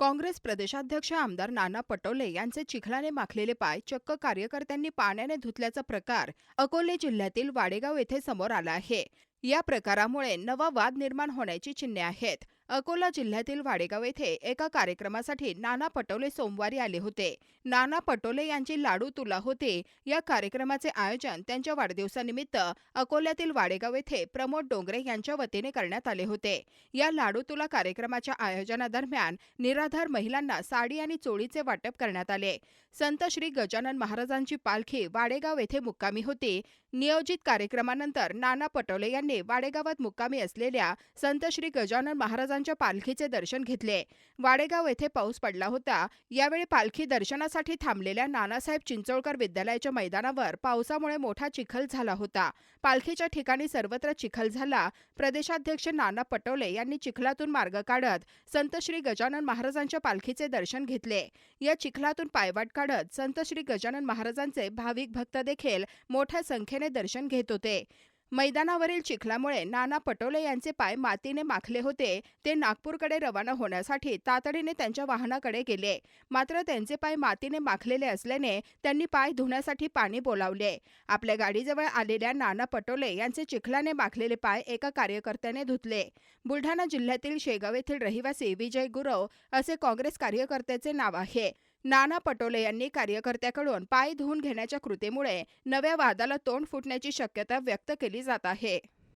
काँग्रेस प्रदेशाध्यक्ष आमदार नाना पटोले यांचे चिखलाने माखलेले पाय चक्क कार्यकर्त्यांनी पाण्याने धुतल्याचा प्रकार अकोले जिल्ह्यातील वाडेगाव येथे समोर आला आहे. या प्रकारामुळे नवा वाद निर्माण होण्याची चिन्हे आहेत. अकोला जिल्ह्यातील वाडेगाव येथे एका कार्यक्रमासाठी नाना पटोले सोमवारी आले होते. नाना पटोले यांची लाडू तुला होते. या कार्यक्रमाचे आयोजन त्यांच्या वाढदिवसानिमित्त अकोल्यातील वाडेगाव येथे प्रमोद डोंगरे यांच्या वतीने करण्यात आले होते. या लाडू तुला कार्यक्रमाच्या आयोजनादरम्यान निराधार महिलांना साडी आणि चोळीचे वाटप करण्यात आले. संत श्री गजानन महाराजांची पालखी वाडेगाव येथे मुक्कामी होती. नियोजित कार्यक्रमानंतर नाना पटोले यांनी वाडेगावात मुक्कामी असलेल्या संत श्री गजानन महाराजांच्या पालखीचे दर्शन घेतले. वाडेगाव येथे पाऊस पडला होता. यावेळी पालखी दर्शनासाठी थांबलेल्या नानासाहेब चिंचोळकर विद्यालयाच्या मैदानावर पावसामुळे मोठा चिखल झाला होता. पालखीच्या ठिकाणी सर्वत्र चिखल झाला. प्रदेशाध्यक्ष नाना पटोले यांनी चिखलातून मार्ग काढत संत श्री गजानन महाराजांच्या पालखीचे दर्शन घेतले. या चिखलातून पायवाट काढत संत श्री गजानन महाराजांचे भाविक भक्त देखील मोठ्या संख्येने दर्शन घेत होते. मैदानावरील चिखलामुळे नाना पटोले यांचे पाय मातीने माखले होते. ते नागपूरकडे रवाना होण्यासाठी तातडीने त्यांच्या वाहनाकडे गेले. मात्र त्यांचे पाय मातीने माखलेले असल्याने त्यांनी पाय धुण्यासाठी पाणी बोलावले. आपल्या गाडीजवळ आलेल्या नाना पटोले यांचे चिखलाने माखलेले पाय एका कार्यकर्त्याने धुतले. बुलढाणा जिल्ह्यातील शेगाव येथील रहिवासी विजय गुरव असे काँग्रेस कार्यकर्त्याचे नाव आहे. नाना पटोले यांनी कार्यकर्त्याकडून पाय धुवून घेण्याच्या कृतीमुळे नव्या वादाला तोंड फुटण्याची शक्यता व्यक्त केली जात आहे.